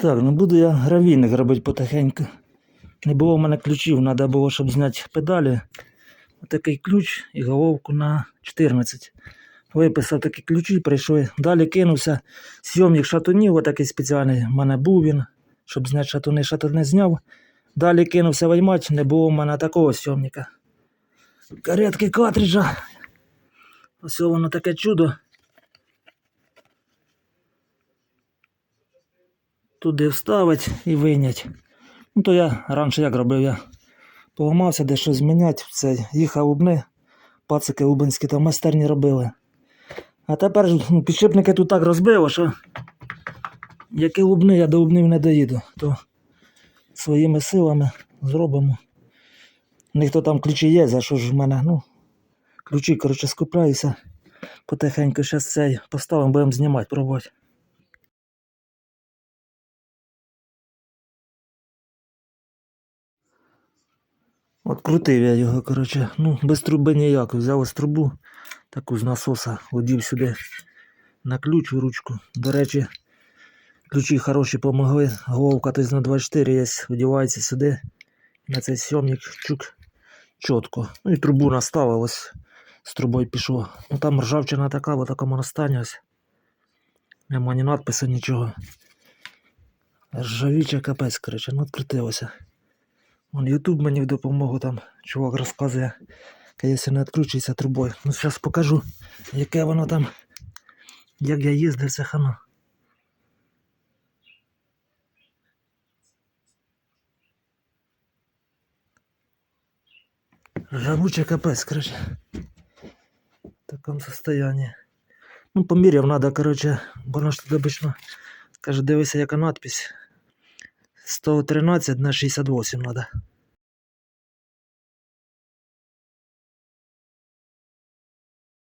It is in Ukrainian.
Так, ну буду я гравійник робити потихеньку. Не було в мене ключів, треба було, щоб зняти педалі. Отакий ключ і головку на 14. Виписав такі ключі, прийшов. Далі кинувся. Сйомник шатунів, отакий спеціальний. в мене був він, щоб зняти шатуни, шатуни зняв. Далі кинувся виймати, не було в мене такого сйомника. Каретки картриджа. Ось воно таке чудо. Туди вставить і вийнять. Ну то я раніше як робив, я поламався дещо зміняти, все, їхав убни, пацики убинські там майстерні робили. А тепер ну, підшипники тут так розбило, що які лубни, я до лубнів не доїду, то своїми силами зробимо. У них то там ключі є, за що ж в мене, ну, ключі, коротше, скупляюся. Потихеньку зараз цей поставимо, будемо знімати, пробувати. От крутив я його, коротше, ну, без труби ніяк. Взяв ось трубу, таку з насоса, одів сюди на ключ у ручку. До речі, ключі хороші помогли. Головка тобто на 24 є, одівається сюди. На цей сьомник чук чітко. Ну і трубу наставив, ось з трубою пішло. Ну там ржавчина така, в такому настані ось. Нема ні надпису, нічого. Ржавіча капець, коротше, ну відкрутилося. Вон Ютуб мені в допомогу там чувак розказує, якщо не відкручується трубою. Ну зараз покажу, яке воно там, як я їздив, це хано. Жавучий капець, короче. В такому состоянии. Ну, поміряв надо, короче, бо ж тут обично. Каже, дивися, яка надпись. 113 на 68 надо.